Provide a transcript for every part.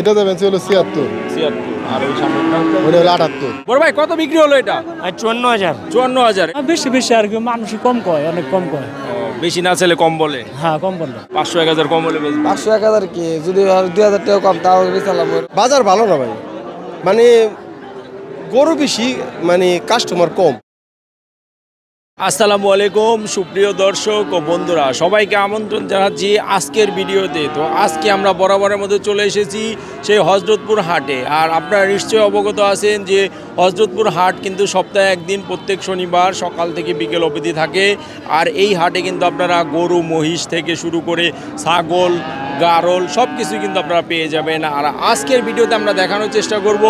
এটা দেবেন হলো ছিয়াত্তর। ছিয়াত্তর। আর ওই সামনেটা ওটা হলো আটাত্তর। বড় ভাই কত বিক্রি হলো এটা? আর চুয়ান্ন হাজার। চুয়ান্ন হাজার। বেশি বেশি আর কি মানুষ কম কয় অনেক কম কয়। বেশি না চাইলে কম বলে? হ্যাঁ কম পাঁচশো এক হাজার কম বলে বেচবে। পাঁচশো এক হাজার কি? যদি আর দুই হাজার টাকা কম তাও বেচালাম বাজার ভালো না ভাই? মানে গরু বেশি মানে কাস্টমার কম। আসসালামু আলাইকুম, সুপ্রিয় দর্শক ও বন্ধুরা, সবাইকে আমন্ত্রণ জানাচ্ছি আজকের ভিডিওতে। তো আজকে আমরা বরাবরের মধ্যে চলে এসেছি সেই হজরতপুর হাটে। আর আপনারা নিশ্চয়ই অবগত আছেন যে হজরতপুর হাট কিন্তু সপ্তাহে একদিন, প্রত্যেক শনিবার সকাল থেকে বিকেল অবধি থাকে। আর এই হাটে কিন্তু আপনারা গরু, মহিষ থেকে শুরু করে ছাগল, গারল সব কিছু কিন্তু আপনারা পেয়ে যাবেন। আর আজকের ভিডিওতে আমরা দেখানোর চেষ্টা করব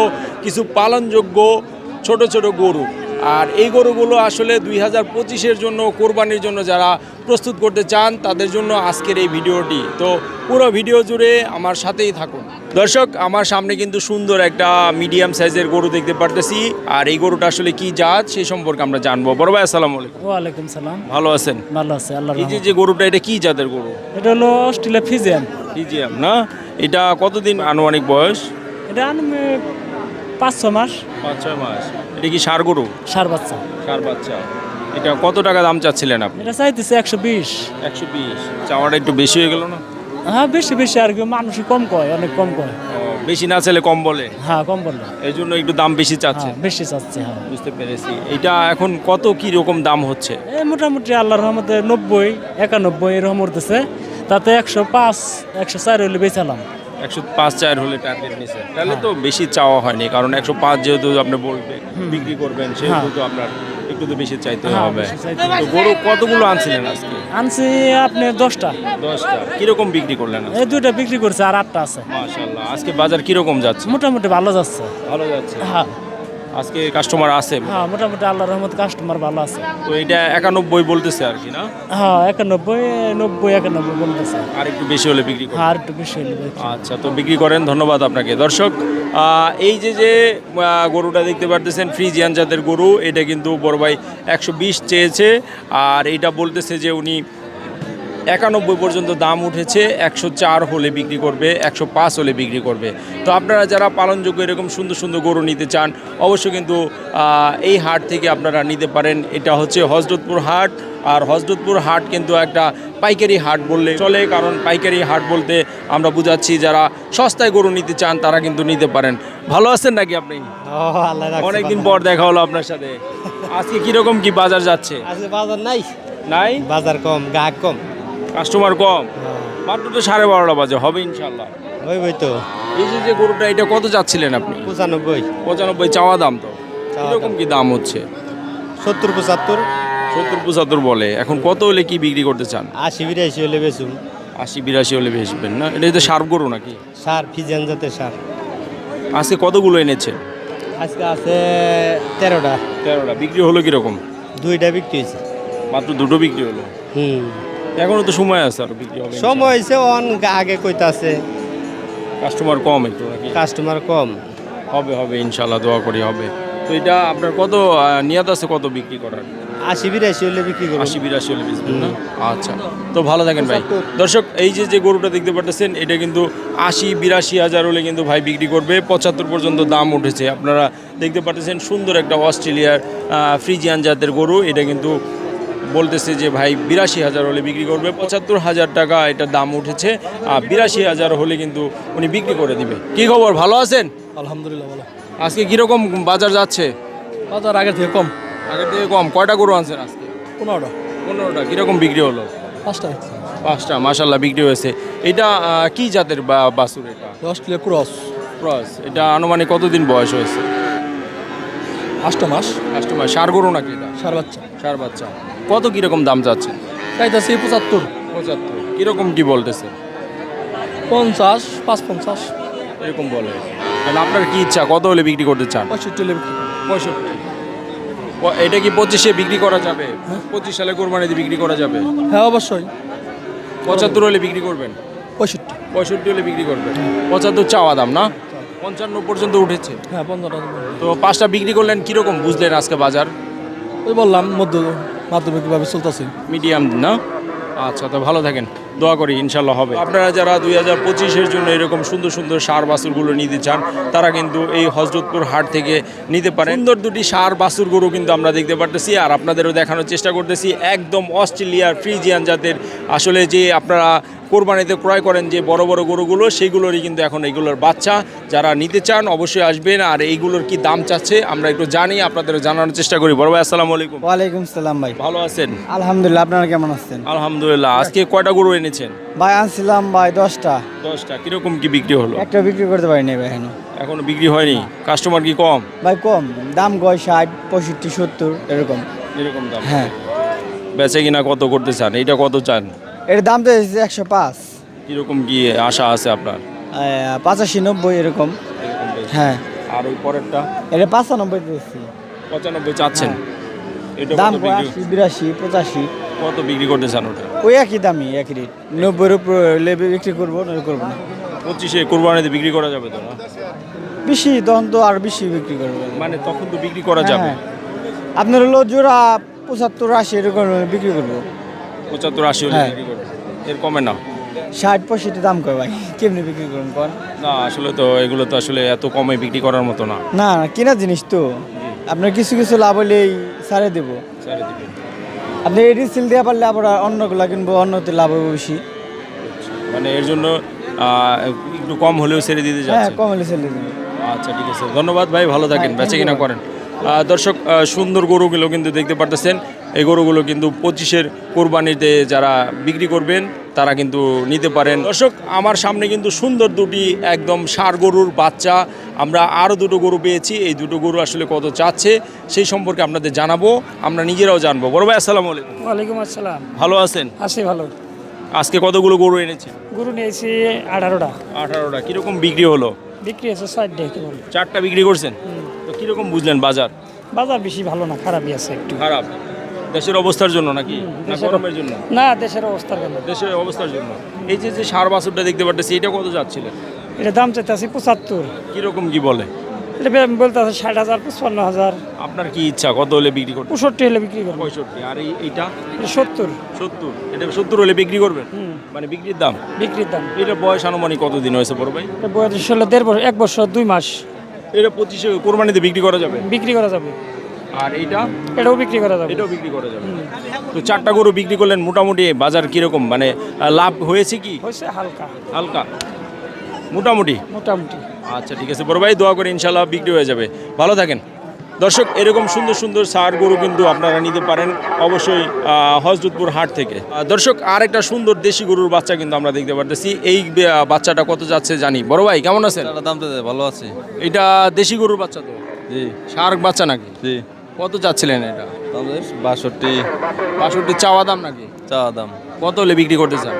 কিছু পালনযোগ্য ছোট ছোট গরু। আর এই গরুগুলো আসলে দুই হাজার পঁচিশের জন্য কোরবানির জন্য যারা প্রস্তুত করতে চান তাদের জন্য আজকের এই ভিডিওটি। তো পুরো ভিডিও জুড়ে আমার সাথেই থাকুন। দর্শক আমার সামনে কিন্তু সুন্দর একটা মিডিয়াম সাইজের গরু দেখতে পারতেছি। আর এই গরুটা আসলে কি জাত সেই সম্পর্কে আমরা জানব। বড় ভাই আসসালাম আলাইকুম। ওয়ালাইকুম সালাম। ভালো আছেন? ভালো আছে আল্লাহ এই যে যে গরুটা এটা কি জাতের গরু? এটা হলো অস্ট্রেলিয়া ফিজিয়ান। ফিজিয়াম না? এটা কতদিন আনুমানিক বয়স? এটা আনুমে পাঁচ ছ মাস। পাঁচ ছয় মাস। এটা কি সার গরু? সার বাচ্চা। সার বাচ্চা। এটা কত টাকা দাম চাচ্ছিলেন আপনি? এটা চাইতেছে একশো বিশ। একশো বিশ। চাওয়াটা একটু বেশি হয়ে গেল না? হ্যাঁ বেশি বেশি আর কি মানুষ কম কয় অনেক কম কয়। বেশি না চাইলে কম বলে? হ্যাঁ কম বলল এই জন্য একটু দাম বেশি চাচ্ছে। হ্যাঁ বেশি চাচ্ছে হ্যাঁ। বুঝতে পেরেছি। এটা এখন কত কি রকম দাম হচ্ছে? এই মোটামুটি আল্লাহর রহমতে নব্বই একানব্বই এরকম উঠতেছে। তাতে একশো পাঁচ একশো চার হইলে বেচালাম একশো পাঁচ চার হলে টার্গেট নিছে তাহলে তো বেশি চাওয়া হয়নি কারণ একশো পাঁচ যেহেতু আপনি বলবেন বিক্রি করবেন সেহেতু হ্যাঁ। তো আপনার একটু তো বেশি চাইতে হ্যাঁ, হবে। তো গরু কতগুলো আনছিলেন আজকে? আনছি আপনি দশটা। দশটা। কীরকম বিক্রি করলেন এই দুইটা বিক্রি করছে আর আটটা আছে। মাশাল্লাহ আজকে বাজার কীরকম যাচ্ছে? মোটামুটি ভালো যাচ্ছে। ভালো যাচ্ছে। হ্যাঁ। আজকে কাস্টমার আছে? হ্যাঁ মোটামুটি আল্লাহর রহমত কাস্টমার ভালো আছে। তো এটা একানব্বই বলতেছে আর কি না? হ্যাঁ একানব্বই নব্বই একানব্বই বলতেছে। আর একটু বেশি হলে বিক্রি করবেন হ্যাঁ আর একটু বেশি বেশি। আচ্ছা তো বিক্রি করেন ধন্যবাদ আপনাকে। দর্শক এই যে যে গরুটা দেখতে পারতেছেন ফ্রিজিয়ান জাতের গরু এটা কিন্তু বড় ভাই একশো বিশ চেয়েছে আর এইটা বলতেছে যে উনি একানব্বই পর্যন্ত দাম উঠেছে একশো চার হলে বিক্রি করবে একশো পাঁচ হলে বিক্রি করবে। তো আপনারা যারা পালনযোগ্য এরকম সুন্দর সুন্দর গরু নিতে চান অবশ্যই কিন্তু এই হাট থেকে আপনারা নিতে পারেন। এটা হচ্ছে হজরতপুর হাট আর হজরতপুর হাট কিন্তু একটা পাইকারি হাট বললে চলে কারণ পাইকারি হাট বলতে আমরা বুঝাচ্ছি যারা সস্তায় গরু নিতে চান তারা কিন্তু নিতে পারেন। ভালো আছেন নাকি আপনি? অনেকদিন পর দেখা হলো আপনার সাথে। আজকে কীরকম কি বাজার যাচ্ছে? আজকে বাজার নাই। নাই? বাজার কম গ্রাহক কম। কাস্টমার কম। মাত্র তো সাড়ে বারোটা বাজে হবে ইনশাল্লাহ ওই বই তো। এই যে যে গরুটা এটা কত যাচ্ছিলেন আপনি? পঁচানব্বই। পঁচানব্বই চাওয়া দাম তো? কীরকম কি দাম হচ্ছে? সত্তর পঁচাত্তর। সত্তর পঁচাত্তর বলে। এখন কত হলে কি বিক্রি করতে চান? আশি বিরাশি হলে বেচুন। আশি বিরাশি হলে বেচবেন না? এটা তো সার গরু নাকি? সার ফিজিয়ান জাতের সার। আজকে কতগুলো এনেছে? আজকে আছে তেরোটা। তেরোটা। বিক্রি হলো কীরকম? দুইটা বিক্রি হয়েছে। মাত্র দুটো বিক্রি হলো? হুম। এখনও তো সময় আছে আর বিক্রি হবে সময় হয়েছে অন আগে কইতাছে। কাস্টমার কম একটু নাকি? কাস্টমার কম। হবে হবে ইনশাল্লাহ দোয়া করি হবে। তো এটা আপনার কত নিয়াত আছে কত বিক্রি করার? আশি বিরাশি হলে বিক্রি করব আশি বিরাশি হলে বেচবেন না? আচ্ছা তো ভালো থাকেন ভাই। দর্শক এই যে যে গরুটা দেখতে পারতেছেন এটা কিন্তু আশি বিরাশি হাজার হলে কিন্তু ভাই বিক্রি করবে। পঁচাত্তর পর্যন্ত দাম উঠেছে। আপনারা দেখতে পারতেছেন সুন্দর একটা অস্ট্রেলিয়ার ফ্রিজিয়ান জাতের গরু। এটা কিন্তু বলতেছে যে ভাই বিরাশি হাজার হলে বিক্রি করবে পঁচাত্তর হাজার টাকা এটা দাম উঠেছে আর বিরাশি হাজার হলে কিন্তু উনি বিক্রি করে দিবে। কি খবর ভালো আছেন? আলহামদুলিল্লাহ ভালো। আজকে কীরকম বাজার যাচ্ছে? বাজার আগের থেকে কম। আগের থেকে কম কয়টা গরু আনছেন আজকে? পনেরোটা। পনেরোটা কীরকম বিক্রি হলো? পাঁচটা পাঁচটা মাসাল্লাহ বিক্রি হয়েছে। এটা কি জাতের বা বাসুর এটা? Australia cross. ক্রস এটা আনুমানিক কতদিন বয়স হয়েছে? আষ্ট মাস। আষ্ট মাস সার গরু নাকি এটা? সার বাচ্চা। সার বাচ্চা। কত কীরকম দাম যাচ্ছে চাইতেছি পঁচাত্তর। পঁচাত্তর। কীরকম কি বলতেছে? পঞ্চাশ পাঁচ পঞ্চাশ। এরকম বলে। তাহলে আপনার কি ইচ্ছা? কত হলে বিক্রি করতে চান? পঁয়ষট্টি হলে বিক্রি। পঁয়ষট্টি। এটা কি পঁচিশে বিক্রি করা যাবে? পঁচিশ সালে কোরবানিতে বিক্রি করা যাবে? হ্যাঁ অবশ্যই। পঁচাত্তর হলে বিক্রি করবেন? পঁয়ষট্টি। পঁয়ষট্টি হলে বিক্রি করবেন? পঁচাত্তর চাওয়া দাম না? পঞ্চান্ন পর্যন্ত উঠেছে। হ্যাঁ পনেরোটা তো পাঁচটা বিক্রি করলেন কীরকম বুঝলেন আজকে বাজার? ওই বললাম, মধ্য মাধ্যমিকভাবে চলতেছি। মিডিয়াম, না? আচ্ছা তো ভালো থাকেন। দোয়া করি, ইনশাল্লাহ হবে। আপনারা যারা দুই হাজার পঁচিশের জন্য এরকম সুন্দর সুন্দর সার বাছুরগুলো নিতে চান, তারা কিন্তু এই হজরতপুর হাট থেকে নিতে পারেন। সুন্দর দুটি সার বাছুর গরু কিন্তু আমরা দেখতে পারতেছি, আর আপনাদেরও দেখানোর চেষ্টা করতেছি। একদম অস্ট্রেলিয়ার ফ্রিজিয়ান জাতের। আসলে যে আপনারা কোরবানিতে ক্রয় করেন যে বড় বড় গরুগুলো সেইগুলোরই কিন্তু এখন এইগুলোর বাচ্চা। যারা নিতে চান অবশ্যই আসবেন আর এইগুলোর কি দাম চাচ্ছে আমরা একটু জানি আপনাদের জানানোর চেষ্টা করি। বড় ভাই আসসালামু আলাইকুম। ওয়ালাইকুম সালাম ভাই। ভালো আছেন? আলহামদুলিল্লাহ আপনারা কেমন আছেন? আলহামদুলিল্লাহ আজকে কয়টা গরু এনেছেন? ভাই আনছিলাম ভাই দশটা। দশটা কীরকম কি বিক্রি হলো? একটা বিক্রি করতে পারিনি ভাই এখনও। এখনও বিক্রি হয়নি? কাস্টমার কি কম? ভাই কম। দাম গয় ষাট পঁয়ষট্টি সত্তর এরকম। এরকম দাম। হ্যাঁ। বেচে কিনা কত করতে চান? এটা কত চান? এর দাম তো একশো পাঁচ। কীরকম কি আশা আছে আপনার? পঁচাশি নব্বই এরকম। হ্যাঁ। আর ওই পরেরটা? এটা পাঁচানব্বই দিয়েছি। পঁচানব্বই চাচ্ছেন? এটা দাম আশি বিরাশি পঁচাশি। কত বিক্রি করতে চান ওটা? ওই একই দামই একই রেট নব্বইয়ের উপর হলে বিক্রি করব নয় করব না। পঁচিশে কোরবানিতে বিক্রি করা যাবে তো না? বেশি তখন তো আর বেশি বিক্রি করব। মানে তখন তো বিক্রি করা হ্যাঁ, যাবে। হ্যাঁ। আপনার হলো জোড়া পঁচাত্তর আশি এরকম বিক্রি করব। পঁচাত্তর আশি হলে হ্যাঁ। বিক্রি করবে। এর কমে না। ষাট পঁয়ষট্টি দাম কয় ভাই? কেমনি বিক্রি করুন কর না আসলে তো এগুলো তো আসলে এত কমে বিক্রি করার মতো না। না না কেনা জিনিস তো। আপনার কিছু কিছু লাভ হলেই সারে দেবো। আপনি এডি সিল দেওয়া পারলে আবার অন্যগুলা কিনবো অন্যতে লাভ হবে বেশি। মানে এর জন্য আহ, একটু কম হলেও ছেড়ে দিতে হ্যাঁ যাচ্ছে। কম হলে সেলে দেবো আচ্ছা ঠিক আছে। ধন্যবাদ ভাই ভালো থাকেন হ্যাঁ, বেচে কিনা করেন। আহ, দর্শক আহ, সুন্দর গরুগুলো কিন্তু দেখতে পারতেছেন। এই গরুগুলো কিন্তু পঁচিশের কোরবানিতে যারা বিক্রি করবেন তারা কিন্তু নিতে পারেন। দর্শক আমার সামনে কিন্তু সুন্দর দুটি একদম সার গরুর বাচ্চা। আমরা আরও দুটো গরু পেয়েছি। এই দুটো গরু আসলে কত চাচ্ছে সেই সম্পর্কে আপনাদের জানাব। আমরা নিজেরাও জানব। বড় ভাই আসসালামু আলাইকুম। ওয়ালাইকুম আসসালাম। ভালো আছেন? আছি ভালো। আজকে কতগুলো গরু এনেছেন? গরু নিয়েছি আঠারোটা। আঠারোটা। কীরকম বিক্রি হলো? বিক্রি হয়েছে চারটা বিক্রি করছেন? তো কীরকম বুঝলেন বাজার? বাজার বেশি ভালো না খারাপই আছে একটু। খারাপ। দেশের অবস্থার জন্য নাকি? না দেশের- গরমের জন্য? না দেশের অবস্থার জন্য। এই যে যে সার বাছুরটা দেখতে পারতেছি এটা কত যাচ্ছিলেন? এটা দাম চাইতে আছে পঁচাত্তর। কীরকম কি বলে? এটা বলতে আছে ষাট হাজার পঁচপান্ন হাজার। আপনার কি ইচ্ছা? কত হলে বিক্রি করবেন? পঁয়ষট্টি হলে বিক্রি করব পঁয়ষট্টি। আর এই এইটা? সত্তর। সত্তর। এটা সত্তর হলে বিক্রি করবেন? মানে বিক্রির দাম? বিক্রির দাম। এটা বয়স আনুমানিক কতদিন হয়েছে বড় ভাই? এটা বয়স হলো দেড় বছর এক বছর দুই মাস। এটা পঁচিশে কোরবানিতে বিক্রি করা যাবে? বিক্রি করা যাবে। আর এইটা? এটাও বিক্রি করা যাবে। এটাও বিক্রি করা যাবে। তো চারটা গরু বিক্রি করলেন মোটামুটি বাজার কীরকম? মানে লাভ হয়েছে কি? হয়েছে হালকা। হালকা। মোটামুটি? মোটামুটি। আচ্ছা ঠিক আছে। বড় ভাই দোয়া করে ইনশাল্লাহ বিক্রি হয়ে যাবে। ভালো থাকেন। দর্শক এরকম সুন্দর সুন্দর সার গরু কিন্তু আপনারা নিতে পারেন অবশ্যই হজরতপুর হাট থেকে। দর্শক আর একটা সুন্দর দেশি গরুর বাচ্চা কিন্তু আমরা দেখতে পারতেছি। এই বাচ্চাটা কত যাচ্ছে জানি। বড় ভাই কেমন আছেন? দাম তো ভালো আছে। এটা দেশি গরুর বাচ্চা তো? জি। সার বাচ্চা নাকি? জি। কত চাচ্ছিলেন এটা? বেশ বাষট্টি। বাষট্টি চাওয়া দাম নাকি? চাওয়া দাম। কত হলে বিক্রি করতে চান?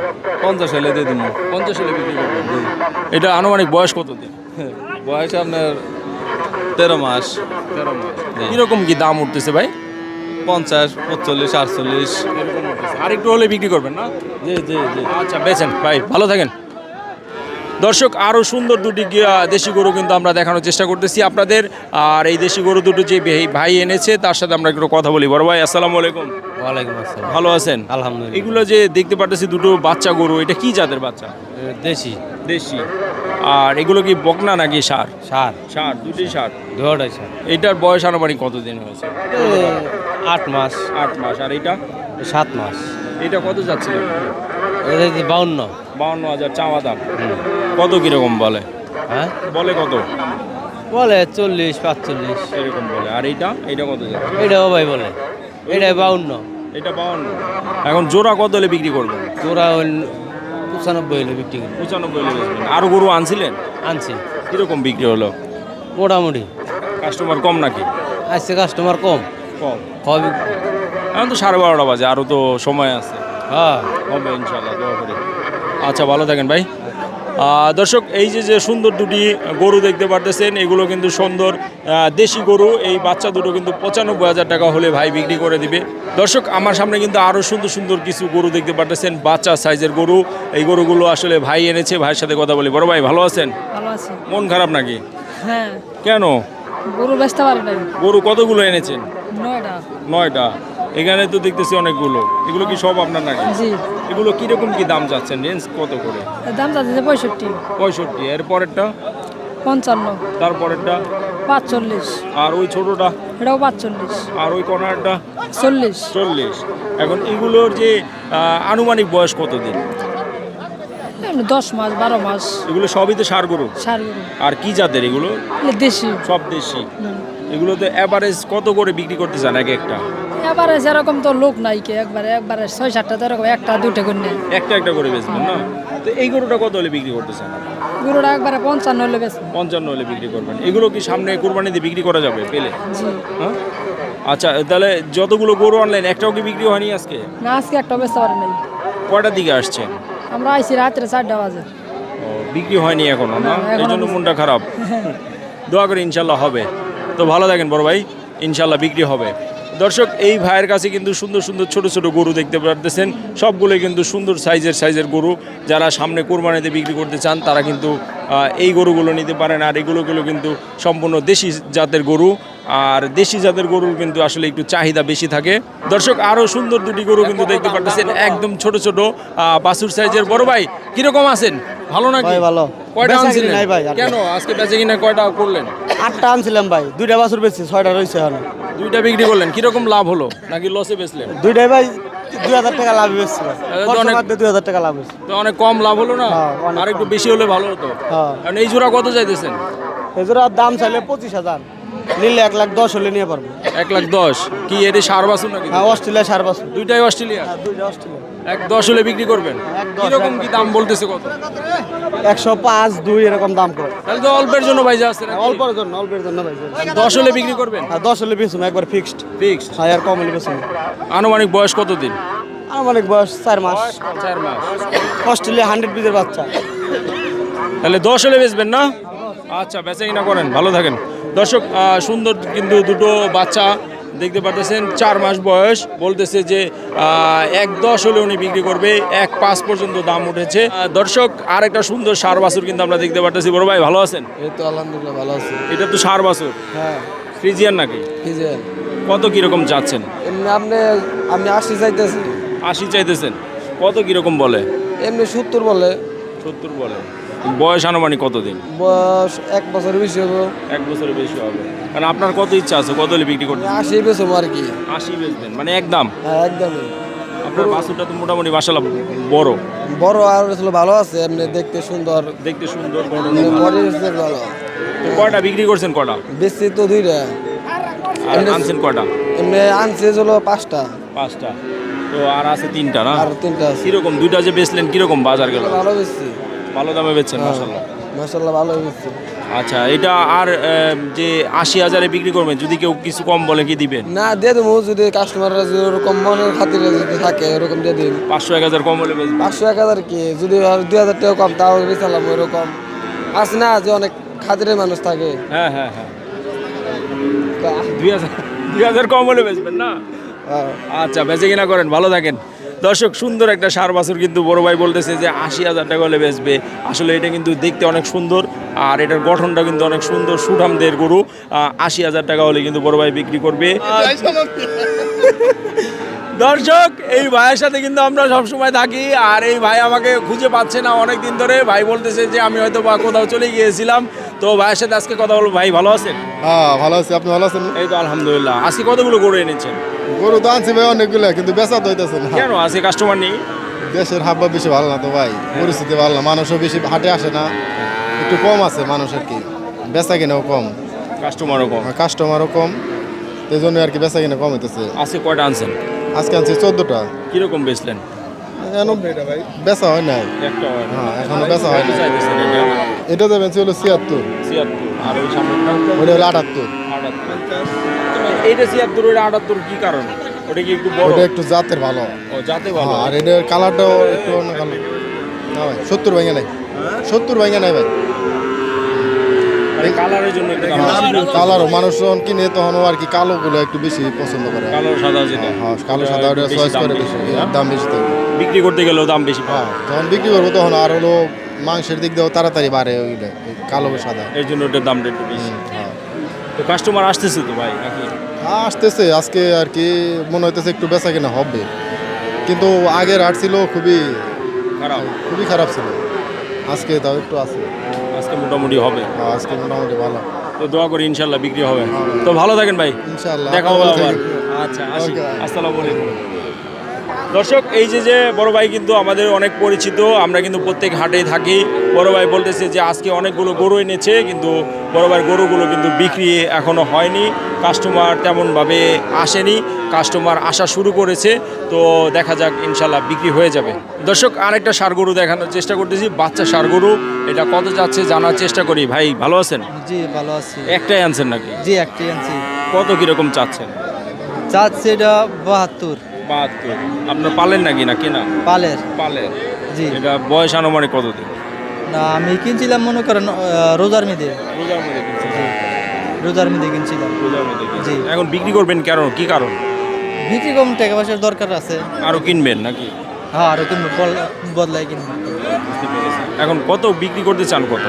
পঞ্চাশ হলে দিয়ে দিন পঞ্চাশ হলে বিক্রি করবেন এটা আনুমানিক বয়স কত দিন বয়স আপনার তেরো মাস। তেরো মাস। কীরকম কি দাম উঠতেছে ভাই? পঞ্চাশ পঁচল্লিশ আটচল্লিশ। আর একটু হলে বিক্রি করবেন না? জি জি জি। আচ্ছা বেছেন ভাই ভালো থাকেন। দর্শক আরও সুন্দর দুটি দেশি গরু কিন্তু আমরা দেখানোর চেষ্টা করতেছি আপনাদের। আর এই দেশি গরু দুটো যে ভাই- এনেছে তার সাথে আমরা একটু কথা বলি। বড় ভাই আসসালামু আলাইকুম। ওয়ালাইকুম আসসালাম। ভালো আছেন? আলহামদুলিল্লাহ। এগুলো যে দেখতে পারতেছি দুটো বাচ্চা গরু এটা কি জাতের বাচ্চা? দেশি। দেশি। আর এগুলো কি বকনা নাকি সার? সার। সার দুটি সার। দুটাই সার। এটার বয়স আনুমানিক কতদিন হয়েছে? আট মাস। আট মাস। আর এটা? সাত মাস। এটা কত যাচ্ছিল বাউন্ন। বাউন্ন হাজার চাওয়া দাম। কত কীরকম বলে? হ্যাঁ? বলে কত? বলে চল্লিশ পাঁচচল্লিশ। এরকম বলে। আর এইটা? এইটা কত যাচ্ছে? এটাও ভাই বলে। এটা বাউন্ন। এটা বাউন্ন। এখন জোড়া কত হলে বিক্রি করবেন? ওই পঁচানব্বই হলে বিক্রি করি পঁচানব্বই হলে আরও গরু আনছিলেন? আনছি। কীরকম বিক্রি হলো? মোটামুটি। কাস্টমার কম নাকি? আসছে কাস্টমার কম। কম। এখন তো সাড়ে বারোটা বাজে আরও তো সময় আছে। হ্যাঁ। হবে ইনশাল্লাহ দোয়া করি। আচ্ছা ভালো থাকেন ভাই। দর্শক এই যে যে সুন্দর দুটি গরু দেখতে পারতেছেন এগুলো কিন্তু সুন্দর দেশি গরু। এই বাচ্চা দুটো কিন্তু পঁচানব্বই হাজার টাকা হলে ভাই বিক্রি করে দিবে। দর্শক আমার সামনে কিন্তু আরও সুন্দর সুন্দর কিছু গরু দেখতে পারতেছেন বাচ্চা সাইজের গরু। এই গরুগুলো আসলে ভাই এনেছে ভাইয়ের সাথে কথা বলি। বড় ভাই ভালো আছেন? ভালো আছি। মন খারাপ নাকি? হ্যাঁ। কেন? গরু বেচতে পারি নাই। গরু কতগুলো এনেছেন? নয়টা। নয়টা। এখানে তো দেখতেছি অনেকগুলো। এগুলো কি সব আপনার নাকি? জি। এগুলো কীরকম কি দাম যাচ্ছেন? রেঞ্জ কত করে? দাম যাচ্ছে পঁয়ষট্টি। পঁয়ষট্টি। এর পরেরটা? পঞ্চান্ন। তারপরেরটা পাঁচচল্লিশ। আর ওই ছোটটা? এটাও পাঁচচল্লিশ। আর ওই কর্নারটা চল্লিশ। চল্লিশ। এখন এগুলোর যে আনুমানিক বয়স কতদিন? দশ মাস বারো মাস। এগুলো সবই তো সার গরু? সার আর কি জাতের এগুলো? এগুলো দেশি। সব দেশি। এগুলো তো অ্যাভারেজ কত করে বিক্রি করতে চান এক একটা? এবারে সেরকম তো লোক নাই কে একবারে একবারে ছয় সাতটা তো এরকম একটা দুটো করে নেই একটা একটা করে বেচবেন না? তো এই গরুটা কত হলে বিক্রি করতে চান গরুটা একবারে পঞ্চান্ন হলে বেশ পঞ্চান্ন হলে বিক্রি করবেন। এগুলো কি সামনে কোরবানিতে বিক্রি করা যাবে পেলে? হ্যাঁ? আচ্ছা তাহলে যতগুলো গরু অনলাইন একটাও কি বিক্রি হয়নি আজকে? না আজকে একটা বেচতে পারে নাই। কয়টার দিকে আসছেন? আমরা আইসি রাত্রে চারটা বাজে। ও, বিক্রি হয়নি এখনও না? না, এই জন্য মনটা খারাপ। দোয়া করে ইনশাল্লাহ হবে। তো ভালো থাকেন বড় ভাই ইনশাল্লাহ বিক্রি হবে। দর্শক এই ভাইয়ের কাছে কিন্তু সুন্দর সুন্দর ছোট ছোট গরু দেখতে পারতেছেন। সবগুলোই কিন্তু সুন্দর সাইজের সাইজের গরু। যারা সামনে কোরবানিতে বিক্রি করতে চান তারা কিন্তু এই গরুগুলো নিতে পারেন। আর এগুলোগুলো কিন্তু সম্পূর্ণ দেশি জাতের গরু। আর দেশি জাতের গরুর কিন্তু আসলে একটু চাহিদা বেশি থাকে। দর্শক আরও সুন্দর দুটি গরু কিন্তু দেখতে পারতেছেন। একদম ছোট ছোট আহ, বাছুর সাইজের। বড় ভাই কীরকম আছেন? ভালো নাকি? ভালো। কয়টা আনছিলেন? ভাই, কেন? আজকে বেচে কিনা কয়টা করলেন? আটটা আনছিলাম ভাই দুইটা বাছুর বেশি ছয়টা রয়েছে এখন। দুইটা বিক্রি করলেন কীরকম লাভ হলো? নাকি লসে বেচলেন? দুইটাই ভাই দুই হাজার টাকা লাভ বেশি তো অনেক- দুই হাজার টাকা লাভ হয়েছে তো অনেক কম লাভ হলো না? হ্যাঁ, অনেক আর একটু বেশি হলে ভালো হতো। হ্যাঁ। কারণ এই জোড়া কত চাইতেছেন? এজোরা দাম চাইলে পঁচিশ হাজার। নিলে এক লাখ দশ হলে নিয়ে পারব। এক লাখ দশ। কি এটি সার বাছুর নাকি? হ্যাঁ অস্ট্রেলিয়া সার বাছুর। দুইটাই অস্ট্রেলিয়া হ্যাঁ দুইটা অস্ট্রেলিয়া এক দশ হলে বিক্রি করবেন? কীরকম কি দাম বলতেছে কত? একশো পাঁচ দুই এরকম দাম করে। তাহলে তো অল্পের জন্য ভাই যাচ্ছে অল্পের জন্য অল্পের জন্য ভাই দশ হলে বিক্রি করবেন? আর দশ হলে বেশুন একবার ফিক্সড ফিক্সড হ্যাঁ আর কম হলে আনুমানিক বয়স কতদিন? আমার অনেক বয়স চার মাস। চার মাস। অস্ট্রেলিয়া হান্ড্রেড বিজের বাচ্চা। তাহলে দশ হলে বেচবেন না? আচ্ছা বেচা কিনা করেন ভালো থাকেন। দর্শক সুন্দর কিন্তু দুটো বাচ্চা দেখতে পারতেছেন চার মাস বয়স বলতেছে যে এক দশ হলে উনি বিক্রি করবে এক পাঁচ পর্যন্ত দাম উঠেছে। দর্শক আর একটা সুন্দর সার বাছুর কিন্তু আমরা দেখতে পারতেছি। বড় ভাই ভালো আছেন? এই তো আলহামদুলিল্লাহ ভালো আছে। এটা তো সার বাছুর? হ্যাঁ। ফ্রিজিয়ান নাকি? যে কত কীরকম যাচ্ছেন এমনি আপনি আপনি আশি চাইতেছি আশি চাইতেছেন। কত কীরকম বলে? এমনি সত্তর বলে। সত্তর বলে। বয়স আনুমানিক কতদিন? বয়স এক বছর বেশি হব। এক বছরের বেশি হবে। কারণ আপনার কত ইচ্ছা আছে? কত হলে বিক্রি করতে? আশি বেশি আর কি। আশি বেচবেন মানে একদম হ্যাঁ একদমই আপনার বাছুরটা তো মোটামুটি মাসালা বড়। বড় আর আসলে ভালো আছে এমনি দেখতে সুন্দর। দেখতে সুন্দর ভালো। কয়টা বিক্রি করছেন কয়টা? বেশি তো দুইটা। আনছেন কয়টা? এমনি আনছে হলো পাঁচটা। পাঁচটা। তো আর আছে তিনটা না? আর তিনটা আছে। কীরকম? দুইটা যে বেচলেন কীরকম বাজার গেল? ভালো বেশি ভালো দামে বেচছেন মাসাল্লাহ মাসাল্লাহ ভালো বেশি আচ্ছা এটা আর যে আশি হাজারে বিক্রি করবেন যদি কেউ কিছু কম বলে কি দিবেন? না দিয়ে দেবো যদি কাস্টমাররা যদি ওরকম মনের খাতিরে যদি থাকে ওরকম দিয়ে দিন। পাঁচশো এক হাজার কম হলে পাঁচশো এক হাজার কি? যদি আর দুই হাজার টাকা কম তাও বেচালাম ওরকম। আছে না যে অনেক খাতিরের মানুষ থাকে? হ্যাঁ হ্যাঁ হ্যাঁ। দুই হাজার দুই হাজার কম হলে বেচবেন না? হ্যাঁ। আচ্ছা বেচে কিনা করেন, ভালো থাকেন। দর্শক, সুন্দর একটা সার বাছুর কিন্তু বড় ভাই বলতেছে যে আশি হাজার টাকা হলে বেচবে। আসলে এটা কিন্তু দেখতে অনেক সুন্দর, আর এটার গঠনটা কিন্তু অনেক সুন্দর, সুঠামদের গরু। আশি হাজার টাকা হলে কিন্তু বড় ভাই বিক্রি করবে। দর্শক এই ভাইয়ের সাথে কিন্তু আমরা সবসময় থাকি। আর এই ভাই আমাকে খুঁজে পাচ্ছে না অনেক দিন ধরে। ভাই বলতেছে যে আমি হয়তো বা কোথাও চলে গিয়েছিলাম। তো ভাইয়ের সাথে আজকে কথা বলব। ভাই ভালো আছেন? হ্যাঁ ভালো আছি। আপনি ভালো আছেন? এই তো আলহামদুলিল্লাহ। আজকে কতগুলো গরু এনেছেন? গরু তো আনছি ভাই অনেকগুলো কিন্তু বেচা তো হইতেছে না। কেন? আজকে কাস্টমার নেই? দেশের হাব্বা বেশি ভালো না তো ভাই। পরিস্থিতি ভালো না। মানুষও বেশি হাটে আসে না। একটু কম আছে মানুষের কি। বেচা কিনাও কম। কাস্টমারও কম। কাস্টমারও কম। এই জন্য আর কি বেচা কিনা কম হইতেছে। আজকে কয়টা আনছেন? আজকে আনছি চোদ্দটা। কীরকম বেচলেন? এখন বেচা হয় নাই। হ্যাঁ এখনও বেচা হয় নাই। এটা? হলো ছিয়াত্তর। ছিয়াত্তর। আর ওই ওটা হলো আটাত্তর। আটাত্তর। এইটা ছিয়াত্তর ওইটা আটাত্তর কি কারণ? ওটা কি একটু বড়? ওটা একটু জাতের ভালো। ও যাতে ভালো। হ্যাঁ, আর এটার কালারটাও একটু অন্য কালার। না ভাই সত্তর ভাঙে নাই। সত্তর ভাঙে নাই ভাই। কালারের জন্য একটু কালারও মানুষ যখন কিনে তখন আর কি কালো গুলো একটু বেশি পছন্দ করে। কালো সাদা যেটা। হ্যাঁ কালো ওটা সাদা ওটা চয়েস করে বেশি, হ্যাঁ? দাম বেশি থাকে বিক্রি করতে গেলেও দাম বেশি হ্যাঁ যখন বিক্রি করব তখন আর হলো মাংসের দিক দিয়েও তাড়াতাড়ি বাড়ে ওইটা কালো সাদা। এর জন্য ওটার দামটা একটু বেশি। হ্যাঁ। তো কাস্টমার আসতেছে তো ভাই নাকি? আসতেছে আজকে আর কি মনে হইতেছে একটু বেচা কিনা হবে। কিন্তু আগের হাট ছিল খুবই খারাপ। খুবই খারাপ ছিল। আজকে তাও একটু আছে। আজকে মোটামুটি হবে। হ্যাঁ, আজকে মোটামুটি ভালো। তো দোয়া করি ইনশাল্লাহ বিক্রি হবে। তো ভালো থাকেন ভাই। ইনশাআল্লাহ দেখা হবে আবার। আচ্ছা. আসসালামু আলাইকুম। দর্শক এই যে যে বড় ভাই কিন্তু আমাদের অনেক পরিচিত আমরা কিন্তু প্রত্যেক হাটেই থাকি। বড় ভাই বলতেছে যে আজকে অনেকগুলো গরু এনেছে কিন্তু বড় ভাইয়ের গরুগুলো কিন্তু বিক্রি এখনও হয়নি। কাস্টমার তেমনভাবে আসেনি কাস্টমার আসা শুরু করেছে তো দেখা যাক ইনশাল্লাহ বিক্রি হয়ে যাবে। দর্শক আরেকটা সার গরু দেখানোর চেষ্টা করতেছি বাচ্চা সার গরু এটা কত যাচ্ছে জানার চেষ্টা করি। ভাই ভালো আছেন? জি ভালো আছি। একটাই আনছেন নাকি? জি একটি আনছি। কত কীরকম চাচ্ছেন? চাচ্ছে এটা বাহাত্তর। বাহাত্তর। আপনার পালেন নাকি না কেনা? পালের। পালেন জি। এটা বয়স আনুমানিক কতদিন? না আমি কিনছিলাম মনে করেন রোজার মেদে রোজার কিনছেন। রোজার মেদে কিনছিলাম। রোজার কিনছেন। জি। এখন বিক্রি করবেন কেন? কি কারণ? বিক্রি কম টাকা পয়সার দরকার আছে। আরও কিনবেন নাকি? হ্যাঁ আরও কিনবো বদলাই কিনবো। এখন কত বিক্রি করতে চান কত?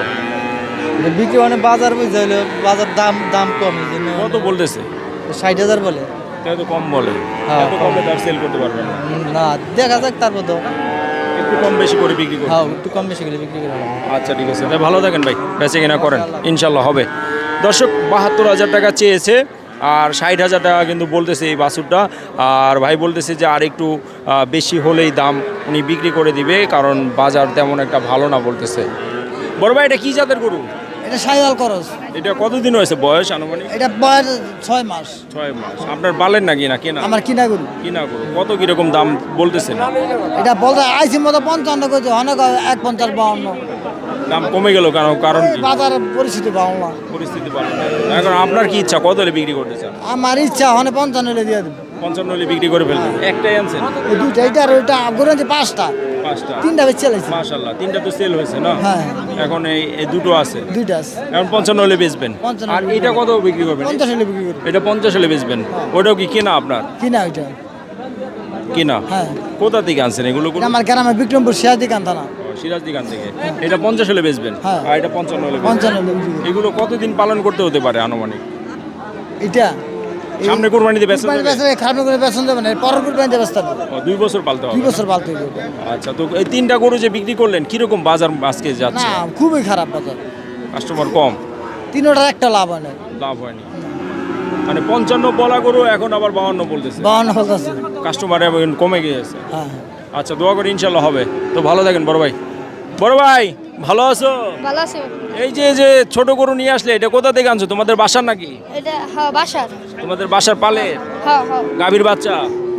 বিক্রি মানে বাজার বুঝতে হইল বাজার দাম দাম কম কত বলতেছে? ষাট হাজার বলে। তো কম বলে হ্যাঁ, এত কমে। তার সেল করতে পারবেন না। না দেখা যাক তারপর তো একটু কম বেশি করে বিক্রি করবেন হ্যাঁ একটু কম বেশি করে বিক্রি করে আচ্ছা ঠিক আছে। ভালো থাকেন ভাই বেঁচে কিনা করেন। ইনশাল্লাহ হবে। দর্শক বাহাত্তর হাজার টাকা চেয়েছে আর ষাট হাজার টাকা কিন্তু বলতেছে এই বাছুরটা। আর ভাই বলতেছে যে আর একটু বেশি হলেই দাম উনি বিক্রি করে দিবে কারণ বাজার তেমন একটা ভালো না বলতেছে। বড় ভাই এটা কি জাতের গরু? এটা সাইওয়াল করস এটা কতদিন হয়েছে? বয়স আনুমানিক? এটা বয়স ছয় মাস। ছয় মাস। আপনার বালেন নাকি না কেনা? আমার কিনা গরু। কিনা গরু। কত কীরকম দাম বলতেছেন? এটা বলতে আইসি মতো পঞ্চান্ন করছে অনেক এক পঞ্চাশ বাউন্ন। দাম কমে গেল কারণ কি? বাজার পরিস্থিতি বাউন্ন পরিস্থিতি ভালো না। এখন আপনার কি ইচ্ছা? কত হলে বিক্রি করতে চান? আমার ইচ্ছা অনেক পঞ্চান্ন হলে দিয়ে দেবো। পঞ্চান্ন হলে বিক্রি করে ফেলবেন একটাই আনছেন? এই দুইটা এটা আর ওইটা গরু আছে পাঁচটা। পাঁচটা। তিনটা বেচে চালাইছি। মাশাল্লাহ তিনটা তো সেল হয়েছে না? হ্যাঁ। এখন এই এই দুটো আছে। দুইটা আছে। এখন পঞ্চান্ন হলে বেচবেন। 55 আর এটা কত বিক্রি করবেন? পঞ্চাশ হলে বিক্রি করি এটা পঞ্চাশ হলে বেচবেন। ওটাও কি কেনা আপনার? কিনা ওইটা। কিনা? হ্যাঁ। কোথা থেকে আনছেন এগুলো? আমার গ্রামে বিক্রমপুর সিরাজি কান্তানা সিরাজ দিকান থেকে। এটা পঞ্চাশ হলে বেচবেন? হ্যাঁ। আর এটা পঞ্চান্ন হলে। পঞ্চান্ন এগুলো কতদিন পালন করতে হতে পারে আনুমানিক? এটা সামনে কোরবানিতে বেচা কুরবানি? বেচলে খারাপ করে বেচন দেবে না পরের কুরবানিতে হবে দুই বছর পালতে হবে দুই বছর পালতে হবে। আচ্ছা তো এই তিনটা গরু যে বিক্রি করলেন কীরকম বাজার আজকে যাচ্ছে? না খুবই খারাপ বাজার। কাস্টমার কম? তিনোটার একটা লাভ হয় না লাভ হয়নি। মানে পঞ্চান্ন বলা গরু এখন আবার বাউন্ন বলতেছে। বাউন্ন ফলতেছে কাস্টমার এখন কমে গিয়েছে। হ্যাঁ। আচ্ছা দোয়া করি ইনশাল্লাহ হবে। তো ভালো থাকেন বড় ভাই। বড় ভাই ভালো আছো? ভালো আছে। এই যে যে ছোট গরু নিয়ে আসলে এটা কোথা থেকে আনছো? তোমাদের বাসার নাকি? এটা হ্যাঁ বাসার। তোমাদের বাসার পালে? হ্যাঁ হ্যাঁ। গাভীর বাচ্চা?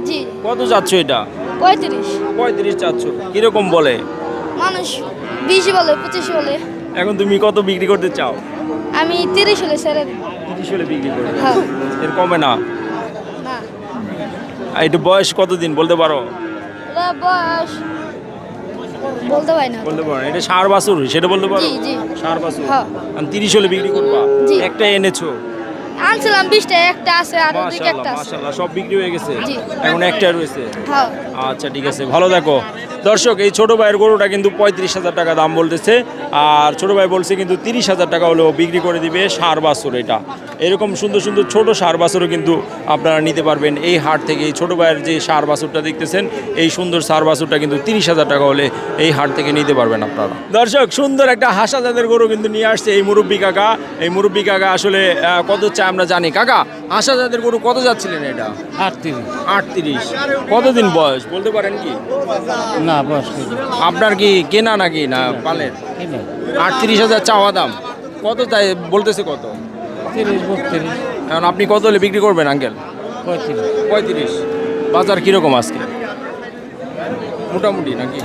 জি। কত যাচ্ছ এটা? পঁয়ত্রিশ। পঁয়ত্রিশ চাচ্ছ কীরকম বলে? মানুষ বিশ বলে পঁচিশ বলে। এখন তুমি কত বিক্রি করতে চাও? আমি তিরিশ হলে ছেড়ে দিই তিরিশ হলে বিক্রি করবে। হ্যাঁ। এর কমে না? না। এটা বয়স কতদিন বলতে পারো? এটা বয়স বলতে পারি না। বলতে পারো এটা সার বাসুর সেটা বলতে পারো? জি, জি। সার বাসুর হ্যাঁ। আমি তিরিশ হলে বিক্রি করবা? জি। একটা এনেছো? আনছিলাম বিশটা একটা আছে আর ওদিকে মাশাআল্লাহ একটা আছে। মাশাআল্লাহ সব বিক্রি হয়ে গেছে? জি। এখন একটা রয়েছে? হ্যাঁ। আচ্ছা ঠিক আছে। ভালো দেখো দর্শক, এই ছোট ভাইয়ের গরুটা কিন্তু পঁয়ত্রিশ হাজার টাকা দাম বলতেছে। আর ছোট ভাই বলছে কিন্তু তিরিশ হাজার টাকা হলেও বিক্রি করে দিবে সার বাছুর এটা। এরকম সুন্দর সুন্দর ছোট সার বাছুরও কিন্তু আপনারা নিতে পারবেন এই হাট থেকে। এই ছোট ভাইয়ের যে সার বাছুরটা দেখতেছেন, এই সুন্দর সার বাছুরটা কিন্তু তিরিশ হাজার টাকা হলে এই হাট থেকে নিতে পারবেন আপনারা। দর্শক, সুন্দর একটা হাসা জাতের গরু কিন্তু নিয়ে আসছে এই মুরব্বী কাকা। এই মুরব্বী কাকা আসলে কত চায় আমরা জানি। কাকা হাসা জাতের গরু কত যাচ্ছিলেন এটা? আটত্রিশ। আটত্রিশ। কতদিন বয়স? বলতে পারেন কি? না বয়স আপনার কি কেনা নাকি না পালের? আটত্রিশ হাজার চাওয়া দাম। কত তাই বলতেছে কত? তিরিশ বত্রিশ। এখন আপনি কত হলে বিক্রি করবেন আঙ্কেল? পঁয়ত্রিশ। পঁয়ত্রিশ। বাজার কীরকম আজকে? মোটামুটি নাকি?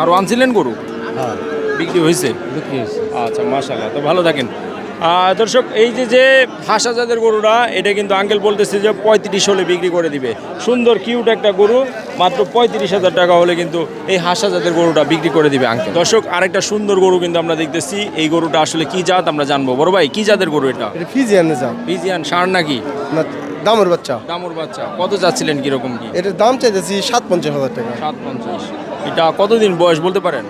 আর আনছিলেন গরু? হ্যাঁ। বিক্রি হয়েছে? বিক্রি হয়েছে। আচ্ছা মাশাল্লাহ তো ভালো থাকেন। দর্শক এই যে যে হাসা জাতের গরুটা এটা কিন্তু আঙ্কেল বলতেছে যে পঁয়ত্রিশ হলে বিক্রি করে দিবে। সুন্দর কিউট একটা গরু মাত্র পঁয়ত্রিশ হাজার টাকা হলে কিন্তু এই হাসা জাতের গরুটা বিক্রি করে দিবে আঙ্কেল দর্শক আরেকটা সুন্দর গরু কিন্তু আমরা দেখতেছি এই গরুটা আসলে কি জাত আমরা জানব। বড় ভাই কি জাতের গরু এটা? ফিজিয়ান যাও বিজিয়ান সার নাকি? না দামের বাচ্চা। দামুর বাচ্চা। কত যাচ্ছিলেন কীরকম কি? এটার দাম চাইতেছি সাত পঞ্চাশ হাজার টাকা। সাত পঞ্চাশ এটা কতদিন বয়স বলতে পারেন?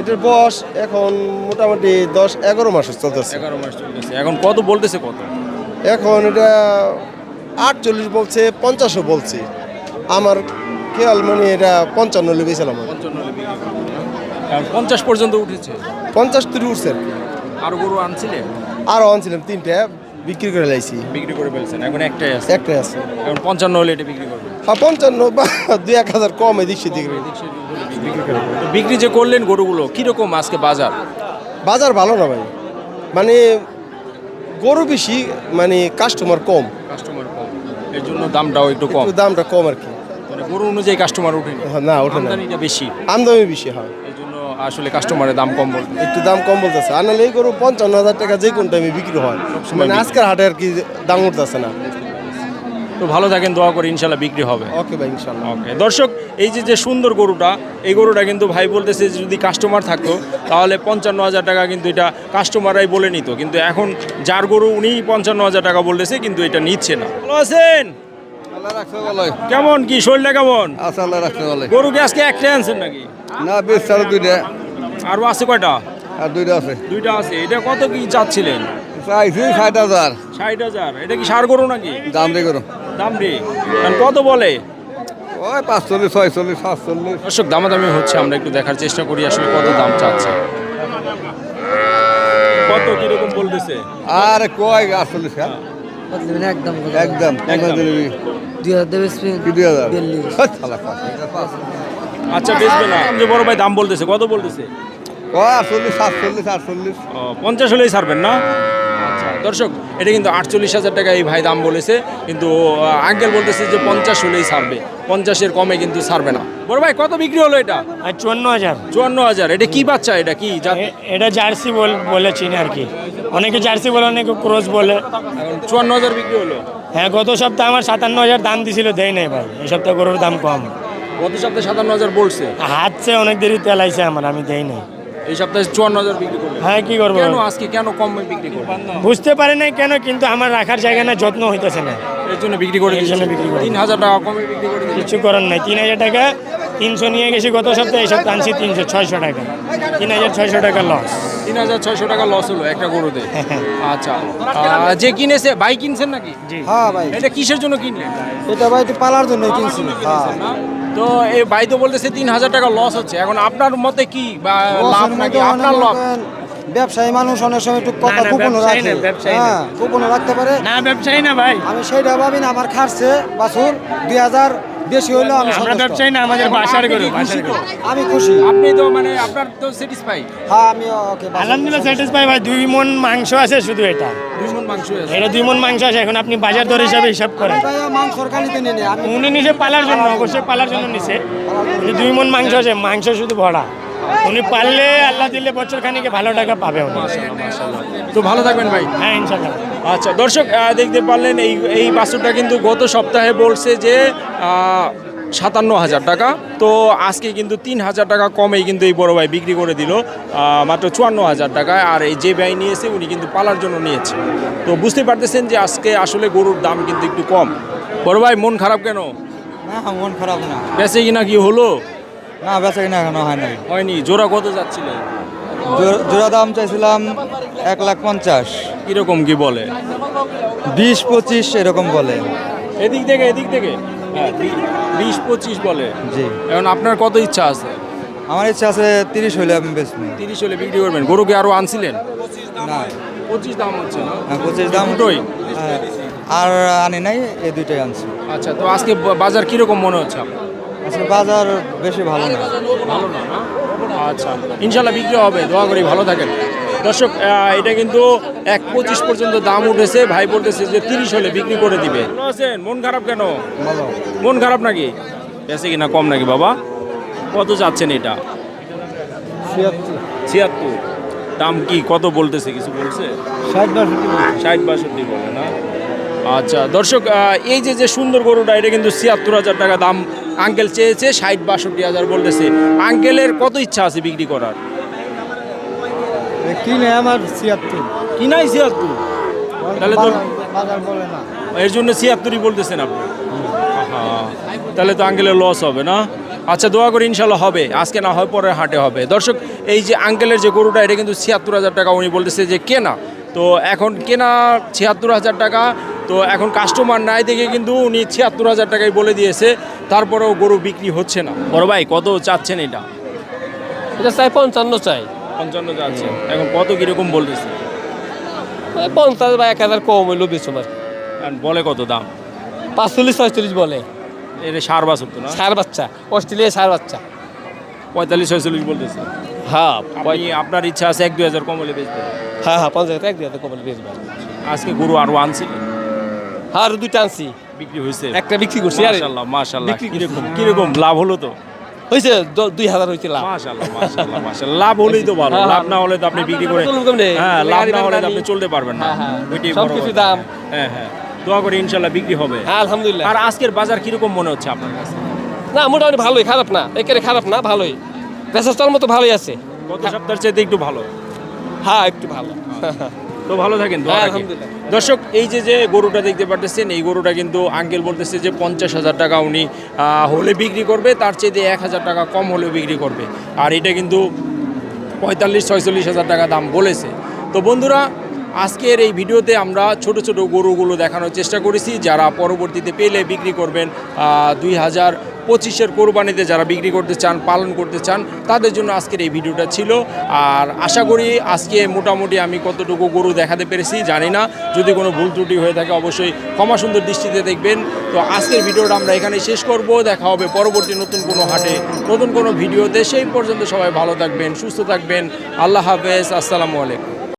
এটার বয়স এখন মোটামুটি দশ এগারো মাস চলতেছে। এগারো মাস চলতেছে। এখন কত বলতেছে কত? এখন এটা আটচল্লিশ বলছে পঞ্চাশও বলছে। আমার খেয়াল মানে এটা পঞ্চান্ন? আর পঞ্চাশ পর্যন্ত উঠেছে। পঞ্চাশ তুলি উঠছে। আর আর গরু আনছিলেন? আরও আনছিলাম তিনটে। বিক্রি করে লাইছি। বিক্রি করে ফেলছেন এখন একটাই আছে। একটাই আছে। এখন পঞ্চান্ন হলে এটা বিক্রি করবেন? হ্যাঁ পঞ্চান্ন বা দুই এক হাজার কম এদিক সেদিক তো বিক্রি যে করলেন গরুগুলো কীরকম আজকে বাজার? বাজার ভালো না ভাই। মানে গরু বেশি মানে কাস্টমার কম। কাস্টমার কম। এর জন্য দামটাও একটু কম। দামটা কম আর কি। মানে গরু অনুযায়ী কাস্টমার ওঠেনি হ্যাঁ, না ওঠে না। বেশি। আমদামি বেশি হয়। জন্য আসলে কাস্টমারের দাম কম বলতে একটু দাম কম বলতেছে। আর নাহলে এই গরু পঞ্চান্ন হাজার টাকা যে কোন টাইমে বিক্রি হয়। মানে আজকের হাটে আর কি দাম উঠতেছে না। তো ভালো থাকেন দোয়া করে ইনশাল্লাহ বিক্রি হবে। ওকে ভাই ইনশাল্লাহ। ওকে। দর্শক এই যে যে সুন্দর গরুটা এই গরুটা কিন্তু ভাই বলতেছে যদি কাস্টমার থাকতো তাহলে পঞ্চান্ন হাজার টাকা কিন্তু এটা কাস্টমাররাই বলে নিত। কিন্তু এখন যার গরু উনি পঞ্চান্ন হাজার টাকা বলতেছে কিন্তু এটা নিচ্ছে না। ভালো আছেন? কেমন কি শরীরটা কেমন? আচ্ছা আল্লাহ রাখতে বলে। গরু কি আজকে একটাই আনছেন নাকি? না বেশ চালু দুইটা। আরও আছে কয়টা? আর দুইটা আছে। দুইটা আছে। এটা কত কি চাচ্ছিলেন? চাইছি ষাট হাজার। ষাট হাজার। এটা কি সার গরু নাকি? দাম দিয়ে করো দাম রে কত বলে? ওই পাঁচচল্লিশ ছয়চল্লিশ সাতচল্লিশ। দর্শক দামাদামি হচ্ছে আমরা একটু দেখার চেষ্টা করি আসলে কত দাম চাচ্ছে। কত কীরকম বলতেছে? আর কয় আটচল্লিশ হ্যাঁ? একদম একদম একদম। দুই হাজার দেবে কি দুই হাজার? বিয়াল্লিশ। হাট, শালা পাঁচ। আচ্ছা বেচবে না। যে বড় ভাই দাম বলতেছে কত বলতেছে? কয় আটচল্লিশ সাতচল্লিশ আটচল্লিশ। পঞ্চাশ হলেই ছাড়বেন না? আচ্ছা দর্শক এটা কিন্তু আটচল্লিশ হাজার টাকা এই ভাই দাম বলেছে কিন্তু আঙ্কেল বলতেছে যে পঞ্চাশ হলেই ছাড়বে। পঞ্চাশের কমে কিন্তু ছাড়বে না। বড় ভাই কত বিক্রি হলো এটা? চুয়ান্ন হাজার। চুয়ান্ন হাজার। এটা কি বাচ্চা এটা? কি? এটা জার্সি বল বলে চিনি আর কি। অনেকে জার্সি বলে অনেকে ক্রস বলে। চুয়ান্ন হাজার বিক্রি হলো? হ্যাঁ গত সপ্তাহে আমার সাতান্ন হাজার দাম দিছিল দেয় নাই ভাই। এই সপ্তাহে গরুর দাম কম। গত সপ্তাহে সাতান্ন হাজার বলছে। হাতছে অনেক দেরি তেল আইছে আমার আমি দেই নাই। এই সপ্তাহে চুয়ান্ন হাজার বিক্রি করল হ্যাঁ কি করব? কেন আজকে কেন কম বিক্রি করব? বুঝতে পারি নাই কেন কিন্তু আমার রাখার জায়গা না যত্ন হইতেছে না। এর জন্য বিক্রি করে বিক্রি করে তিন হাজার টাকা কমে বিক্রি করে কিছু করার নাই। তিন হাজার টাকা তিনশো নিয়ে গেছি গত সপ্তাহে এই সপ্তাহে আনছি তিনশো ছয়শো টাকা। তিন হাজার ছয়শো টাকা লস তিন হাজার ছয়শো টাকা লস হলো একটা গরুতে। আচ্ছা যে কিনেছে ভাই কিনছেন নাকি? হ্যাঁ ভাই। এটা কিসের জন্য কিনলেন এটা ভাই একটু পালার জন্য কিনছি। হ্যাঁ। না? তো এই ভাই তো বলতেছে তিন হাজার টাকা লস হচ্ছে। এখন আপনার মতে কি বা লাভ নাকি? আপনার লাভ? ব্যবসায়ী মানুষ অনেক সময় একটু কথা না, না, গোপনও রাখে। না, ব্যবসায়ী না। হ্যাঁ গোপনও রাখতে পারে। না ব্যবসায়ী না ভাই। আমি সেইটা ভাবি না আমার খাটছে বাছুর দুই হাজার বেশি হলো আমি আমরা না আমাদের বাসার গরু বাসার গরু। আমি খুশি। আপনি তো মানে আপনার তো স্যাটিসফাই হ্যাঁ আমি ওকে আলহামদুলিল্লাহ স্যাটিসফাই ভাই দুই মন মাংস আছে শুধু এটা। দুই মন মাংস আছে। এটা দুই মন মাংস আছে এখন আপনি বাজার দর হিসাবে হিসাব করেন। ভাই মাংসর কালিতে নিয়ে উনি নিচে পালার জন্য অবশ্যই পালার জন্য নিছে। দুই মন মাংস আছে মাংস শুধু ভরা। উনি পারলে আল্লাহ দিলে বছর খানিকে ভালো টাকা পাবে উনি। তো ভালো থাকবেন ভাই। হ্যাঁ ইনশাল্লাহ আচ্ছা দর্শক দেখতে পারলেন এই এই বাছুরটা কিন্তু গত সপ্তাহে বলছে যে সাতান্ন হাজার টাকা। তো আজকে কিন্তু তিন হাজার টাকা কমেই কিন্তু এই বড় ভাই বিক্রি করে দিল মাত্র চুয়ান্ন হাজার টাকায়। আর এই যে ভাই নিয়েছে উনি কিন্তু পালার জন্য নিয়েছে। তো বুঝতে পারতেছেন যে আজকে আসলে গরুর দাম কিন্তু একটু কম। বড় ভাই মন খারাপ কেন? না মন খারাপ না। বেঁচে কিনা কি হলো? না বেচা কিনা এখনও হয় নাই। হয়নি জোড়া কত যাচ্ছিলেন জোড়া দাম চাইছিলাম এক লাখ পঞ্চাশ। কীরকম কি বলে? বিশ পঁচিশ এরকম বলে। এদিক থেকে এদিক থেকে? হ্যাঁ বিশ পঁচিশ বলে। জি। এখন আপনার কত ইচ্ছা আছে? আমার ইচ্ছা আছে তিরিশ হইলে আমি বেচবো। তিরিশ হলে বিক্রি করবেন। গরুকে আরও আনছিলেন? না। পঁচিশ দাম হচ্ছে না? হ্যাঁ, পঁচিশ দাম। দুটোই? হ্যাঁ, আর আনি নাই এই দুইটাই আনছি। আচ্ছা তো আজকে বা- বাজার কীরকম মনে হচ্ছে আপনার? বাজার বেশি ভালো না। ভালো না না? আচ্ছা ইনশাল্লাহ বিক্রি হবে দোয়া করি ভালো থাকেন। দর্শক এটা কিন্তু এক পঁচিশ পর্যন্ত দাম উঠেছে ভাই বলতেছে যে তিরিশ হলে বিক্রি করে দিবে। আছেন? মন খারাপ কেন? মন খারাপ নাকি? বেশি কিনা কম নাকি বাবা? কত যাচ্ছেন এটা? ছিয়াত্তর। দাম কি কত বলতেছে কিছু বলছে? ষাট বাষট্টি ষাট বাষট্টি বলে না? আচ্ছা দর্শক এই যে যে সুন্দর গরুটা এটা কিন্তু ছিয়াত্তর হাজার টাকা দাম আঙ্কেল চেয়েছে ষাট বাষট্টি হাজার বলতেছে। আঙ্কেলের কত ইচ্ছা আছে বিক্রি করার? কিনে আমার ছিয়াত্তর। ছিয়াত্তর? তাহলে তো এর জন্য ছিয়াত্তরই বলতেছেন আপনি? তাহলে তো আঙ্কেলের লস হবে না? আচ্ছা দোয়া করি ইনশাল্লাহ হবে। আজকে না হয় পরে হাটে হবে। দর্শক এই যে আঙ্কেলের যে গরুটা এটা কিন্তু ছিয়াত্তর হাজার টাকা উনি বলতেছে যে কেনা। তো এখন কেনা ছিয়াত্তর হাজার টাকা তো এখন কাস্টমার নাই দেখে কিন্তু উনি ছিয়াত্তর হাজার টাকায় বলে দিয়েছে তারপরেও গরু বিক্রি হচ্ছে না। বড় ভাই কত চাচ্ছেন এটা? এটা চাই পঞ্চান্ন চাই। পঞ্চান্ন চাচ্ছেন। এখন কত কীরকম বলতেছে? পঞ্চাশ বা এক হাজার কম হইল বেশি আর বলে কত দাম? পাঁচচল্লিশ ছয়চল্লিশ বলে। এটা সার বাছর তো না? সার বাচ্চা অস্ট্রেলিয়া সার বাচ্চা। পঁয়তাল্লিশ ছয়চল্লিশ বলতেছে। হ্যাঁ আপনি আপনার ইচ্ছা আছে এক দুই হাজার কমলে বেচবেন হ্যাঁ হ্যাঁ পঞ্চাশ এক দুই হাজার কম বেচবে। আজকে গরু আরও আনছিলেন? আর দুইটা আনছি। বিক্রি হয়েছে। একটা বিক্রি করছি আর। মাশাল্লাহ বিক্রি কীরকম কীরকম লাভ হলো তো? হয়েছে দুই হাজার হয়েছে লাভ। মাশাল্লাহ মাশাল্লাহ লাভ হলেই তো ভালো হ্যাঁ, লাভ না হলে তো আপনি বিক্রি করে হ্যাঁ লাভ না হলে তো আপনি চলতে পারবেন না। হ্যাঁ, হ্যাঁ। ওইটাই বড় কিছু দাম। হ্যাঁ হ্যাঁ। দোয়া করি ইনশাল্লাহ বিক্রি হবে। হ্যাঁ আলহামদুলিল্লাহ। আর আজকের বাজার কীরকম মনে হচ্ছে আপনার কাছে? না মোটামুটি ভালোই খারাপ না। একেবারে খারাপ না ভালোই। পেশার মতো ভালোই আছে। গত সপ্তাহের চাইতে একটু ভালো। হ্যাঁ একটু ভালো। তো ভালো থাকেন হ্যাঁ। দর্শক এই যে যে গরুটা দেখতে পাচ্ছেন এই গরুটা কিন্তু আঙ্কেল বলতেছে যে পঞ্চাশ হাজার টাকা উনি হলে বিক্রি করবে তার চেয়ে এক হাজার টাকা কম হলে বিক্রি করবে। আর এটা কিন্তু পঁয়তাল্লিশ ছয়চল্লিশ হাজার টাকা দাম বলেছে। তো বন্ধুরা আজকের এই ভিডিওতে আমরা ছোট ছোট গরুগুলো দেখানোর চেষ্টা করেছি যারা পরবর্তীতে পেলে বিক্রি করবেন দুই হাজার পঁচিশের কোরবানিতে যারা বিক্রি করতে চান, পালন করতে চান, তাদের জন্য আজকের এই ভিডিওটা ছিল। আর আশা করি আজকে মোটামুটি আমি কতটুকু গরু দেখাতে পেরেছি জানি না। যদি কোনো ভুল ত্রুটি হয়ে থাকে অবশ্যই ক্ষমা সুন্দর দৃষ্টিতে দেখবেন। তো আজকের ভিডিওটা আমরা এখানে শেষ করব। দেখা হবে পরবর্তী নতুন কোনো হাটে, নতুন কোনো ভিডিওতে। সেই পর্যন্ত সবাই ভালো থাকবেন, সুস্থ থাকবেন। আল্লাহ হাফেজ। আসসালামু আলাইকুম।